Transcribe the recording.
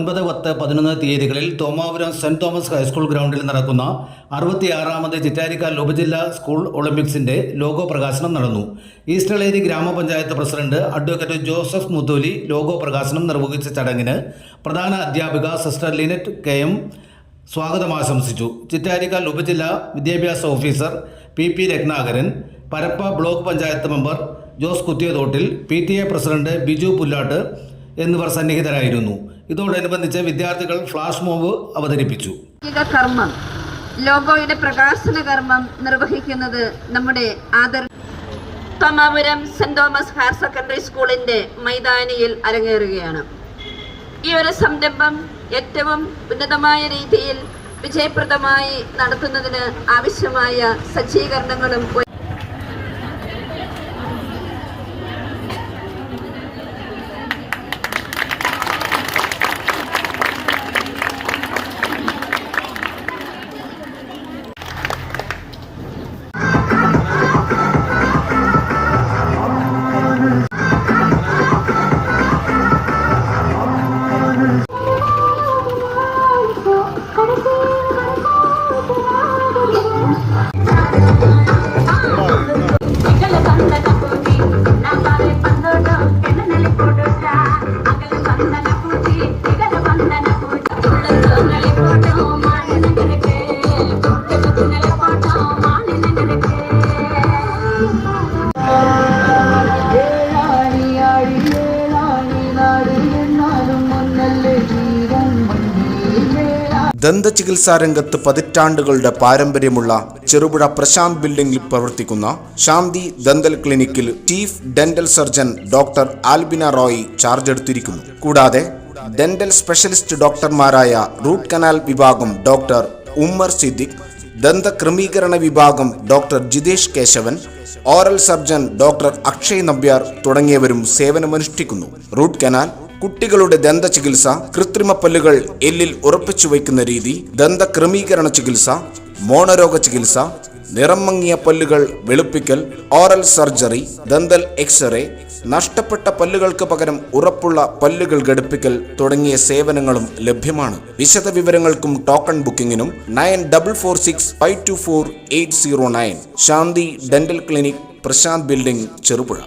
ഒൻപത് പത്ത് പതിനൊന്ന് തീയതികളിൽ തോമാപുരം സെന്റ് തോമസ് ഹൈസ്കൂൾ ഗ്രൗണ്ടിൽ നടക്കുന്ന അറുപത്തിയാറാമത് ചിറ്റാരിക്കാൽ ഉപജില്ലാ സ്കൂൾ ഒളിമ്പിക്സിന്റെ ലോഗോ പ്രകാശനം നടന്നു. ഈസ്റ്റളേരി ഗ്രാമപഞ്ചായത്ത് president advocate Joseph Mutholi logo പ്രകാശനം നിർവഹിച്ച ചടങ്ങിന് പ്രധാന അധ്യാപിക സിസ്റ്റർ ലിനറ്റ് കെ എം സ്വാഗതം ആശംസിച്ചു. ചിറ്റാരിക്കാൽ ഉപജില്ലാ വിദ്യാഭ്യാസ officer P P Ratnakaran Parappa block panchayat member Jose കുത്തിയതോട്ടിൽ P T A president Biju Pullattu എന്നിവർ സന്നിഹിതരായിരുന്നു. ഇതോടനുബന്ധിച്ച് വിദ്യാർത്ഥികൾ ഫ്ലാഷ് മോബ് അവതരിപ്പിച്ചു. കർമ്മം ലോഗോയുടെ പ്രകാശന കർമ്മം നിർവഹിക്കുന്നത് നമ്മുടെ other Thomapuram Saint Thomas higher secondary സ്കൂളിന്റെ മൈതാനിയിൽ അരങ്ങേറുകയാണ്. ഈ ഒരു സംരംഭം ഏറ്റവും ഉന്നതമായ രീതിയിൽ വിജയപ്രദമായി നടത്തുന്നതിന് ആവശ്യമായ സജ്ജീകരണങ്ങളും ദന്തചികിത്സാ രംഗത്ത് പതിറ്റാണ്ടുകളുടെ പാരമ്പര്യമുള്ള ചെറുപുഴ പ്രശാന്ത് ബിൽഡിംഗിൽ പ്രവർത്തിക്കുന്ന ശാന്തി ദന്തൽ ക്ലിനിക്കിൽ chief dental surgeon doctor Albina Roy charge എടുത്തിരിക്കുന്നു. കൂടാതെ ഡെന്റൽ സ്പെഷ്യലിസ്റ്റ് ഡോക്ടർമാരായ റൂട്ട് കനാൽ വിഭാഗം ഡോക്ടർ ഉമ്മർ സിദ്ദിഖ് ദന്ത ക്രമീകരണ വിഭാഗം doctor Jithesh Keshavan oral surgeon doctor Akshay Nambiar തുടങ്ങിയവരും സേവനമനുഷ്ഠിക്കുന്നു. റൂട്ട് കനാൽ കുട്ടികളുടെ ദന്ത ചികിത്സ കൃത്രിമ പല്ലുകൾ എല്ലിൽ ഉറപ്പിച്ചു വയ്ക്കുന്ന രീതി ദന്ത ക്രമീകരണ ചികിത്സ മോണരോഗ ചികിത്സ നിറം മങ്ങിയ പല്ലുകൾ വെളുപ്പിക്കൽ ഓറൽ സർജറി ദന്തൽ എക്സ്റേ നഷ്ടപ്പെട്ട പല്ലുകൾക്ക് പകരം ഉറപ്പുള്ള പല്ലുകൾ ഘടിപ്പിക്കൽ തുടങ്ങിയ സേവനങ്ങളും ലഭ്യമാണ്. വിശദ വിവരങ്ങൾക്കും token ബുക്കിംഗിനും nine double four six five two four eight zero nine. Shanti dental clinic Prashanth building Cherupuzha.